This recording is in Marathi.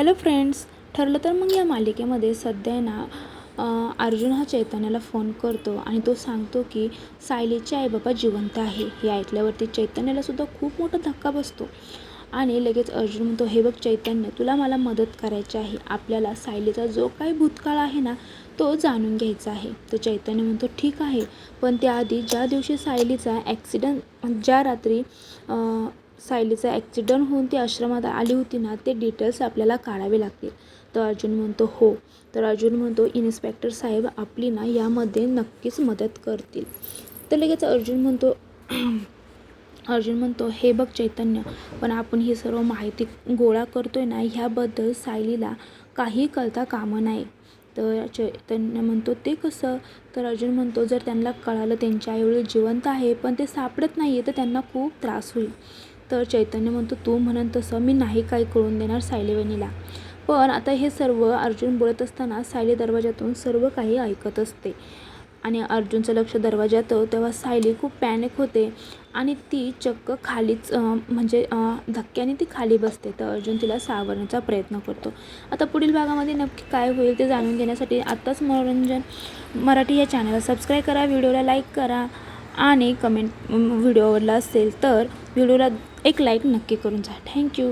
हॅलो फ्रेंड्स ठरलं तर मग या मालिकेमध्ये सध्या ना अर्जुन हा चैतन्याला फोन करतो आणि तो सांगतो की सायलीचे आईबाबा जिवंत आहे. हे ऐकल्यावरती चैतन्याला सुद्धा खूप मोठा धक्का बसतो. आणि लगेच अर्जुन म्हणतो हे बघ चैतन्य तुला मला मदत करायची आहे. आपल्याला सायलीचा जो काही भूतकाळ आहे ना तो जाणून घ्यायचा आहे. तर चैतन्य म्हणतो ठीक आहे. पण त्याआधी ज्या दिवशी सायलीचा ॲक्सिडंट ज्या रात्री सायलीचा ॲक्सिडंट होऊन ती आश्रमात आली होती ना ते डिटेल्स आपल्याला काढावे लागतील. तर अर्जुन म्हणतो हो. तर अर्जुन म्हणतो इन्स्पेक्टर साहेब आपली ना यामध्ये नक्कीच मदत करतील. तर लगेच अर्जुन म्हणतो अर्जुन म्हणतो हे बघ चैतन्य पण आपण ही सर्व माहिती गोळा करतोय ना ह्याबद्दल सायलीला काही कळता कामं नाही. तर चैतन्य म्हणतो ते कसं? तर अर्जुन म्हणतो जर त्यांना कळालं त्यांच्या आईवडील जिवंत आहे पण ते सापडत नाही आहे तर त्यांना खूप त्रास होईल. तर चैतन्य म्हणतो तू म्हणन तसं मी नाही काही कळून देणार सायली पण आता हे सर्व अर्जुन बोलत असताना सायली दरवाजातून सर्व काही ऐकत असते. आणि अर्जुनचं लक्ष दरवाजात तेव्हा सायली खूप पॅनिक होते आणि ती चक्क खालीच म्हणजे धक्क्याने ती खाली बसते. तर अर्जुन तिला सावरण्याचा प्रयत्न करतो. आता पुढील भागामध्ये नक्की काय होईल ते जाणून घेण्यासाठी आत्ताच मनोरंजन मराठी या चॅनलला सबस्क्राईब करा व्हिडिओला लाईक करा आणि कमेंट व्हिडिओवरला असेल तर व्हिडिओला एक लाईक नक्की करून जा. थँक्यू.